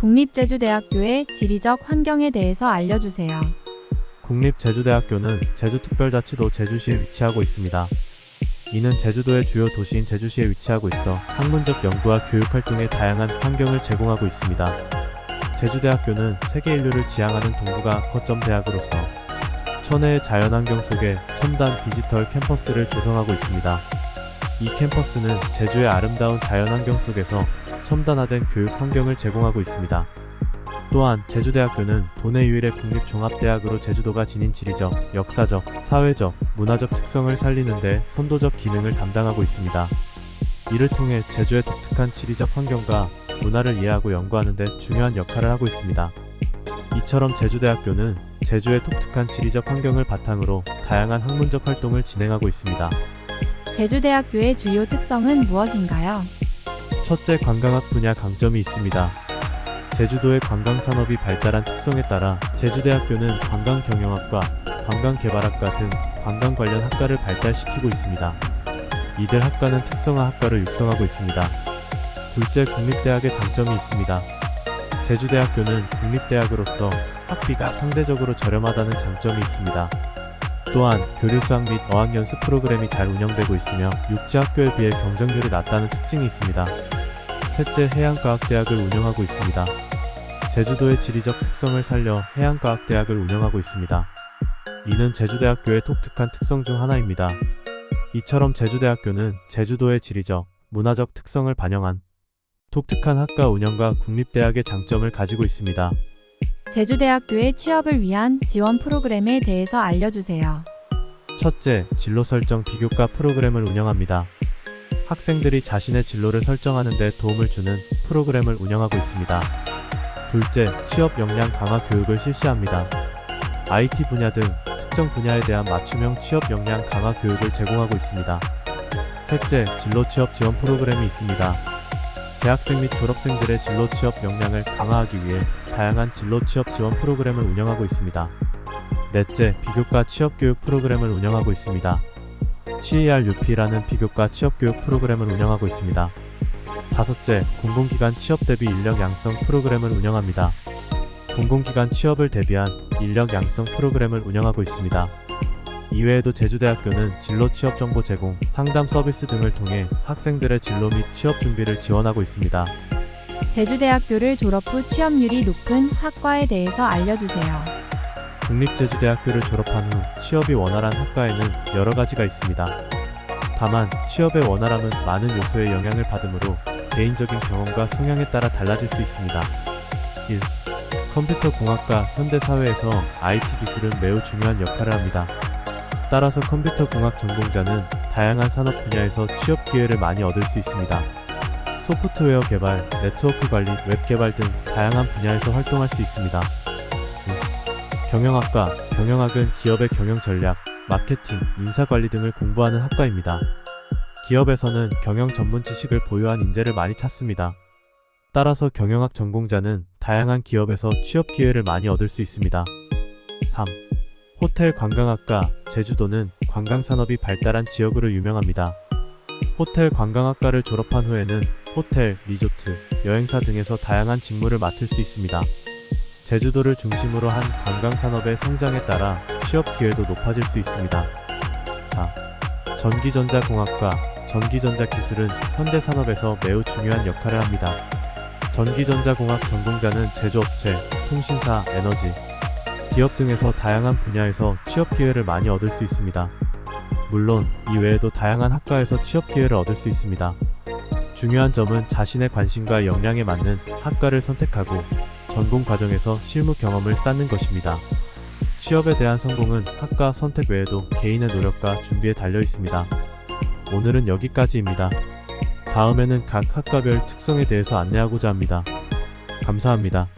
국립제주대학교의 지리적 환경에 대해서 알려주세요. 국립제주대학교는 제주특별자치도 제주시에 위치하고 있습니다. 이는 제주도의 주요 도시인 제주시에 위치하고 있어 학문적 연구와 교육 활동에 다양한 환경을 제공하고 있습니다. 제주대학교는 세계 인류를 지향하는 동북아 거점 대학으로서 천혜의 자연환경 속에 첨단 디지털 캠퍼스를 조성하고 있습니다. 이 캠퍼스는 제주의 아름다운 자연환경 속에서 첨단화된 교육 환경을 제공하고 있습니다. 또한 제주대학교는 도내 유일의 국립종합대학으로 제주도가 지닌 지리적, 역사적, 사회적, 문화적 특성을 살리는 데 선도적 기능을 담당하고 있습니다. 이를 통해 제주의 독특한 지리적 환경과 문화를 이해하고 연구하는 데 중요한 역할을 하고 있습니다. 이처럼 제주대학교는 제주의 독특한 지리적 환경을 바탕으로 다양한 학문적 활동을 진행하고 있습니다. 제주대학교의 주요 특성은 무엇인가요? 첫째 관광학 분야 강점이 있습니다. 제주도의 관광산업이 발달한 특성에 따라 제주대학교는 관광경영학과, 관광개발학과 등 관광 관련 학과를 발달시키고 있습니다. 이들 학과는 특성화 학과를 육성하고 있습니다. 둘째 국립대학의 장점이 있습니다. 제주대학교는 국립대학으로서 학비가 상대적으로 저렴하다는 장점이 있습니다. 또한 교류 수학 및 어학연수 프로그램이 잘 운영되고 있으며 육지학교에 비해 경쟁률이 낮다는 특징이 있습니다. 셋째 해양과학대학을 운영하고 있습니다. 제주도의 지리적 특성을 살려 해양과학대학을 운영하고 있습니다. 이는 제주대학교의 독특한 특성 중 하나입니다. 이처럼 제주대학교는 제주도의 지리적, 문화적 특성을 반영한 독특한 학과 운영과 국립대학의 장점을 가지고 있습니다. 제주대학교의 취업을 위한 지원 프로그램에 대해서 알려주세요. 첫째, 진로 설정 비교과 프로그램을 운영합니다. 학생들이 자신의 진로를 설정하는 데 도움을 주는 프로그램을 운영하고 있습니다. 둘째, 취업 역량 강화 교육을 실시합니다. IT 분야 등 특정 분야에 대한 맞춤형 취업 역량 강화 교육을 제공하고 있습니다. 셋째, 진로 취업 지원 프로그램이 있습니다. 재학생 및 졸업생들의 진로 취업 역량을 강화하기 위해 다양한 진로 취업 지원 프로그램을 운영하고 있습니다. 넷째, 비교과 취업 교육 프로그램을 운영하고 있습니다. CERUP라는 비교과 취업 교육 프로그램을 운영하고 있습니다. 다섯째, 공공기관 취업 대비 인력 양성 프로그램을 운영합니다. 공공기관 취업을 대비한 인력 양성 프로그램을 운영하고 있습니다. 이외에도 제주대학교는 진로 취업 정보 제공, 상담 서비스 등을 통해 학생들의 진로 및 취업 준비를 지원하고 있습니다. 제주대학교를 졸업 후 취업률이 높은 학과에 대해서 알려주세요. 국립제주대학교를 졸업한 후 취업이 원활한 학과에는 여러 가지가 있습니다. 다만 취업의 원활함은 많은 요소의 영향을 받으므로 개인적인 경험과 성향에 따라 달라질 수 있습니다. 1. 컴퓨터 공학과 현대 사회에서 IT 기술은 매우 중요한 역할을 합니다. 따라서 컴퓨터 공학 전공자는 다양한 산업 분야에서 취업 기회를 많이 얻을 수 있습니다. 소프트웨어 개발, 네트워크 관리, 웹 개발 등 다양한 분야에서 활동할 수 있습니다. 경영학과, 경영학은 기업의 경영 전략, 마케팅, 인사관리 등을 공부하는 학과입니다. 기업에서는 경영 전문 지식을 보유한 인재를 많이 찾습니다. 따라서 경영학 전공자는 다양한 기업에서 취업 기회를 많이 얻을 수 있습니다. 3. 호텔 관광학과, 제주도는 관광산업이 발달한 지역으로 유명합니다. 호텔 관광학과를 졸업한 후에는 호텔, 리조트, 여행사 등에서 다양한 직무를 맡을 수 있습니다. 제주도를 중심으로 한 관광산업의 성장에 따라 취업 기회도 높아질 수 있습니다. 4. 전기전자공학과, 전기전자기술은 현대산업에서 매우 중요한 역할을 합니다. 전기전자공학 전공자는 제조업체, 통신사, 에너지, 기업 등에서 다양한 분야에서 취업 기회를 많이 얻을 수 있습니다. 물론 이 외에도 다양한 학과에서 취업 기회를 얻을 수 있습니다. 중요한 점은 자신의 관심과 역량에 맞는 학과를 선택하고 전공 과정에서 실무 경험을 쌓는 것입니다. 취업에 대한 성공은 학과 선택 외에도 개인의 노력과 준비에 달려 있습니다. 오늘은 여기까지입니다. 다음에는 각 학과별 특성에 대해서 안내하고자 합니다. 감사합니다.